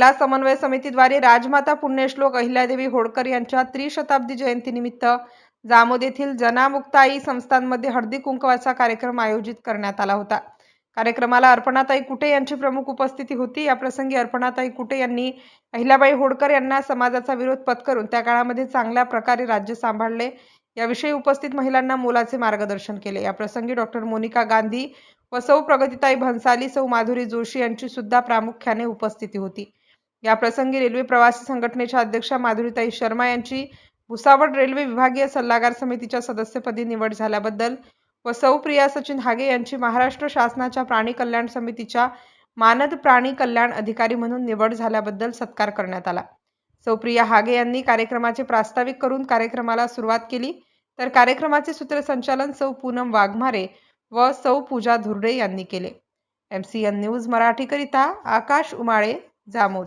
महिला समन्वय समितीद्वारे राजमाता पुण्यश्लोक अहिल्यादेवी होळकर यांच्या त्रिशताब्दी जयंतीनिमित्त जामोद येथील जनामुक्ताई संस्थांमध्ये हळदी कुंकवाचा कार्यक्रम आयोजित करण्यात आला होता. कार्यक्रमाला अर्पणाताई कुटे यांची प्रमुख उपस्थिती होती. या प्रसंगी अर्पणाताई कुटे यांनी अहिल्याबाई होळकर यांना समाजाचा विरोध पत्करून त्या काळामध्ये चांगल्या प्रकारे राज्य सांभाळले. याविषयी उपस्थित महिलांना मोलाचे मार्गदर्शन केले. या प्रसंगी डॉक्टर मोनिका गांधी व सौ प्रगतीताई भन्साली सौ माधुरी जोशी यांची सुद्धा प्रामुख्याने उपस्थिती होती. या प्रसंगी रेल्वे प्रवासी संघटनेच्या अध्यक्षा माधुरीताई शर्मा यांची भुसावळ रेल्वे विभागीय सल्लागार समितीच्या सदस्यपदी निवड झाल्याबद्दल व सौ प्रिया सचिन हागे यांची महाराष्ट्र शासनाच्या प्राणी कल्याण समितीच्या मानद प्राणी कल्याण अधिकारी म्हणून निवड झाल्याबद्दल सत्कार करण्यात आला. सौप्रिया हागे यांनी कार्यक्रमाचे प्रास्ताविक करून कार्यक्रमाला सुरुवात केली. तर कार्यक्रमाचे सूत्रसंचालन सौ पूनम वाघमारे व सौ पूजा धुर्डे यांनी केले. एम सी एन न्यूज मराठीकरिता आकाश उमाळे जामोद.